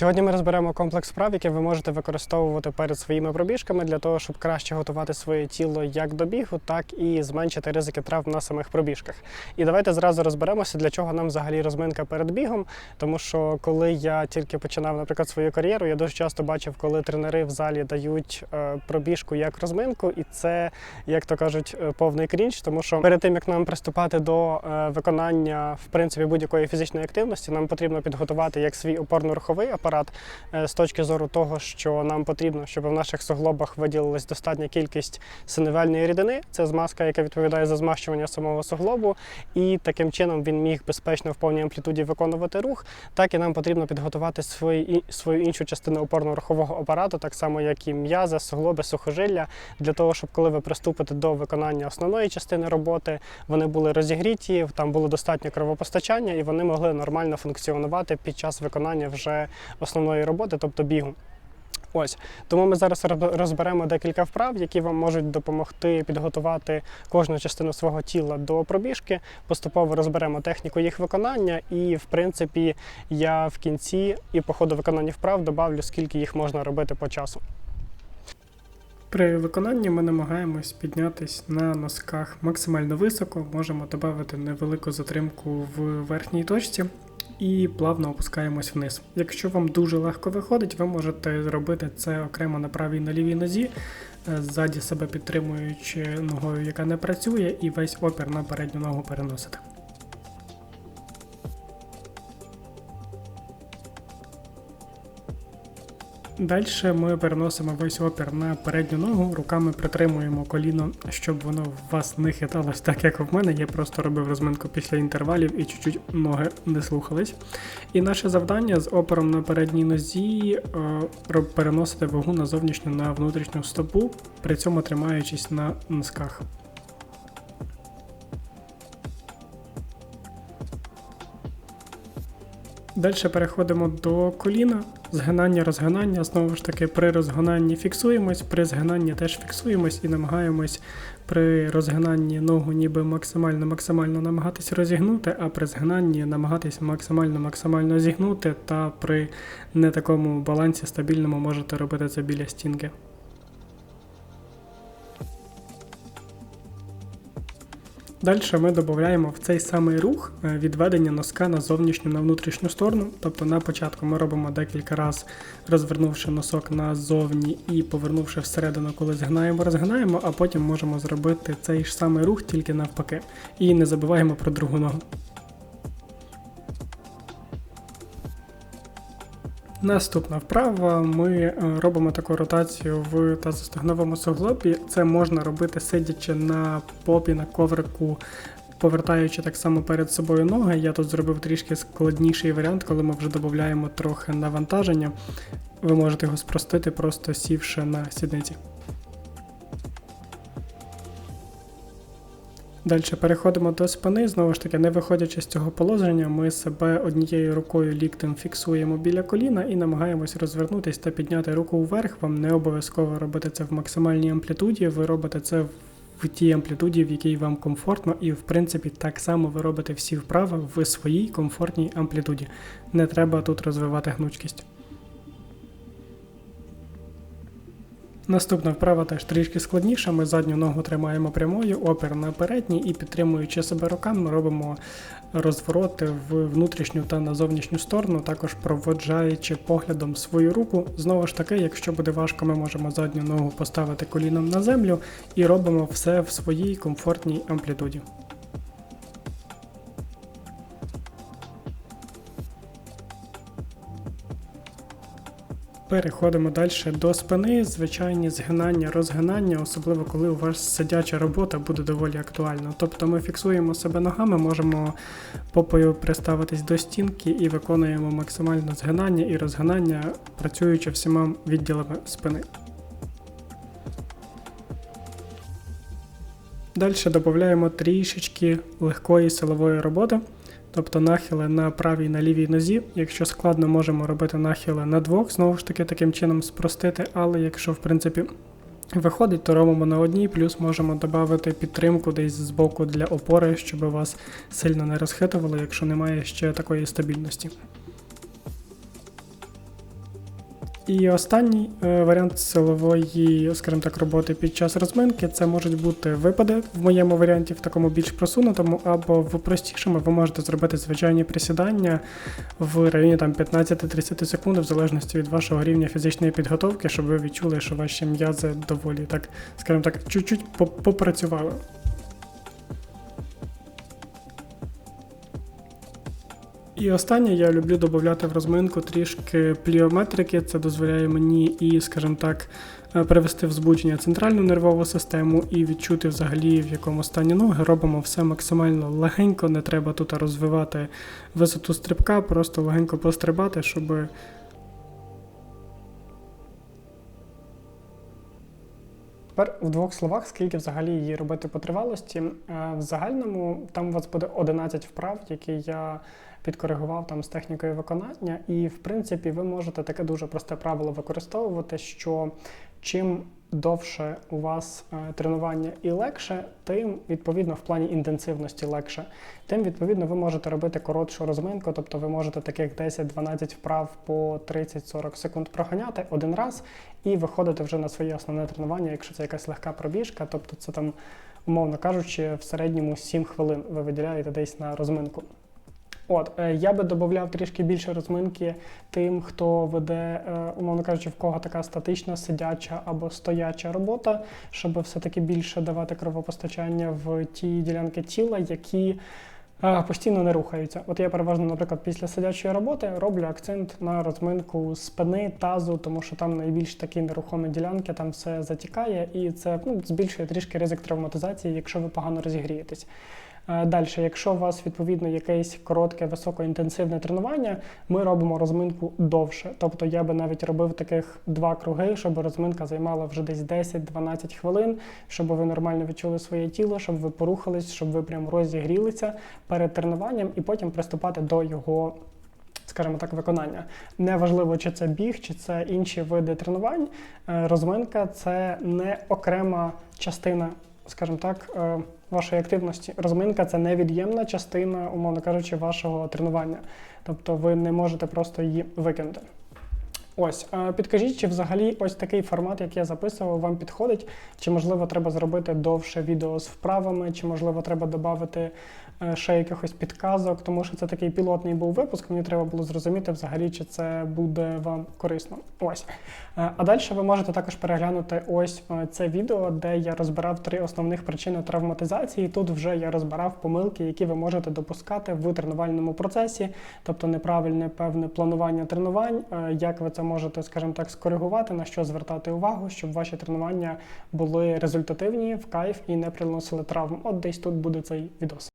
Сьогодні ми розберемо комплекс вправ, які ви можете використовувати перед своїми пробіжками для того, щоб краще готувати своє тіло як до бігу, так і зменшити ризики травм на самих пробіжках. І давайте зразу розберемося, для чого нам взагалі розминка перед бігом. Тому що коли я тільки починав, наприклад, свою кар'єру, я дуже часто бачив, коли тренери в залі дають е, пробіжку як розминку, і це, як то кажуть, е, повний крінж, тому що перед тим як нам приступати до е, виконання в принципі будь-якої фізичної активності, нам потрібно підготувати як свій опорно-руховий апарат е, з точки зору того, що нам потрібно, щоб в наших суглобах виділилась достатня кількість синевельної рідини. Це змазка, яка відповідає за змащування самого суглобу, і таким чином він міг безпечно в повній амплітуді виконувати рух. Так і нам потрібно підготувати свої, свою іншу частину опорно-рухового апарату, так само як і м'язи, суглоби, сухожилля, для того, щоб коли ви приступите до виконання основної частини роботи, вони були розігріті, там було достатньо кровопостачання, і вони могли нормально функціонувати під час виконання вже основної роботи, тобто бігу. Ось тому ми зараз розберемо декілька вправ, які вам можуть допомогти підготувати кожну частину свого тіла до пробіжки. Поступово розберемо техніку їх виконання, і в принципі я в кінці і по ходу виконання вправ добавлю, скільки їх можна робити по часу. При виконанні ми намагаємось піднятись на носках максимально високо, можемо додати невелику затримку в верхній точці і плавно опускаємось вниз. Якщо вам дуже легко виходить, ви можете зробити це окремо на правій на лівій нозі, е, ззаді себе підтримуючи ногою, яка не працює, і весь опір на передню ногу переносити. Далі ми переносимо весь опір на передню ногу, руками притримуємо коліно, щоб воно в вас не хиталось так, як в мене. Я просто робив розминку після інтервалів і чуть-чуть ноги не слухались. І наше завдання з опором на передній нозі е, переносити вагу на зовнішню на внутрішню стопу, при цьому тримаючись на носках. Далі переходимо до коліна. Згинання, розгинання. Знову ж таки, при розгинанні фіксуємось, при згинанні теж фіксуємось і намагаємось при розгинанні ногу ніби максимально-максимально намагатись розігнути, а при згинанні намагатись максимально-максимально зігнути, та при не такому балансі стабільному можете робити це біля стінки. Далі ми додаємо в цей самий рух е, відведення носка на зовнішню на внутрішню сторону. Тобто на початку ми робимо декілька разів, розвернувши носок назовні і повернувши всередину, коли згинаємо, розгинаємо, а потім можемо зробити цей ж самий рух тільки навпаки. І не забуваємо про другу ногу. Наступна вправа. Ми е, робимо таку ротацію в тазостегновому суглобі. Це можна робити сидячи на попі на коврику, повертаючи так само перед собою ноги. Я тут зробив трішки складніший варіант, коли ми вже додаємо трохи навантаження. Ви можете його спростити, просто сівши на сідниці. Далі переходимо до спини. Знову ж таки, не виходячи з цього положення, ми себе однією рукою ліктем фіксуємо біля коліна і намагаємось розвернутись та підняти руку вверх. Вам не обов'язково робити це в максимальній амплітуді. Ви робите це в тій амплітуді, в якій вам комфортно, і в принципі так само ви робите всі вправи в своїй комфортній амплітуді. Не треба тут розвивати гнучкість. Наступна вправа теж трішки складніша. Ми задню ногу тримаємо прямою, опір на передній і підтримуючи себе руками, робимо розвороти в внутрішню та на зовнішню сторону, також проводжаючи поглядом свою руку. Знову ж таки, якщо буде важко, ми можемо задню ногу поставити коліном на землю і робимо все в своїй комфортній амплітуді. Переходимо далі до спини. Звичайні згинання, розгинання, особливо коли у вас сидяча робота буде доволі актуальна. Тобто ми фіксуємо себе ногами, можемо попою приставитись до стінки і виконуємо максимально згинання і розгинання, працюючи всіма відділами спини. Далі додаємо трішечки легкої силової роботи. Тобто нахили на правій і на лівій нозі. Якщо складно, можемо робити нахили на двох, знову ж таки, таким чином спростити, але якщо в принципі виходить, то робимо на одній, плюс можемо додати підтримку десь з боку для опори, щоб вас сильно не розхитувало, якщо немає ще такої стабільності. І останній е, варіант силової, скажімо так, роботи під час розминки це можуть бути випади в моєму варіанті, в такому більш просунутому, або в простішому ви можете зробити звичайні присідання в районі там 15-30 секунд, в залежності від вашого рівня фізичної підготовки, щоб ви відчули, що ваші м'язи доволі так, скажімо так, чуть-чуть попрацювали. І останнє я люблю додати в розминку трішки пліометрики. Це дозволяє мені і, скажімо так, е, привести в збудження центральну нервову систему і відчути взагалі, в якому стані ноги. Робимо все максимально легенько, не треба тут розвивати висоту стрибка, просто легенько пострибати, щоб Тепер в двох словах, скільки взагалі її робити по тривалості. Е, В загальному там у вас буде 11 вправ, які я підкоригував там з технікою виконання. І в принципі ви можете таке дуже просте правило використовувати, що чим довше у вас е, тренування і легше, тим відповідно в плані інтенсивності легше. Тим відповідно ви можете робити коротшу розминку, тобто ви можете таких 10-12 вправ по 30-40 секунд проганяти один раз і виходити вже на своє основне тренування, якщо це якась легка пробіжка, тобто це там, умовно кажучи, в середньому 7 хвилин ви виділяєте десь на розминку. От, е, я би додавав трішки більше розминки тим, хто веде, е, умовно кажучи, в кого така статична, сидяча або стояча робота, щоб все-таки більше давати кровопостачання в ті ділянки тіла, які е, постійно не рухаються. От я переважно, наприклад, після сидячої роботи роблю акцент на розминку спини, тазу, тому що там найбільш такі нерухомі ділянки, там все затікає, і це ну, збільшує трішки ризик травматизації, якщо ви погано розігрієтесь. Далі, якщо у вас відповідно якесь коротке, високоінтенсивне тренування, ми робимо розминку довше. Тобто я би навіть робив таких два круги, щоб розминка займала вже десь 10-12 хвилин, щоб ви нормально відчули своє тіло, щоб ви порухались, щоб ви прям розігрілися перед тренуванням і потім приступати до його. Скажімо так, виконання. Неважливо, чи це біг, чи це інші види тренувань. Е, Розминка це не окрема частина, скажімо так, е, вашої активності. Розминка це невід'ємна частина, умовно кажучи, вашого тренування. Тобто ви не можете просто її викинути. Ось, е, підкажіть, чи взагалі ось такий формат, як я записував, вам підходить? Чи можливо треба зробити довше відео з вправами, чи можливо треба додати ще якихось підказок, тому що це такий пілотний був випуск. Мені треба було зрозуміти взагалі, чи це буде вам корисно. Ось. Е, А далі ви можете також переглянути ось е, це відео, де я розбирав три основних причини травматизації. Тут вже я розбирав помилки, які ви можете допускати в тренувальному процесі, тобто неправильне певне планування тренувань, е, як ви це можете, скажімо так, скоригувати, на що звертати увагу, щоб ваші тренування були результативні в кайф і не приносили травм. От десь тут буде цей відос.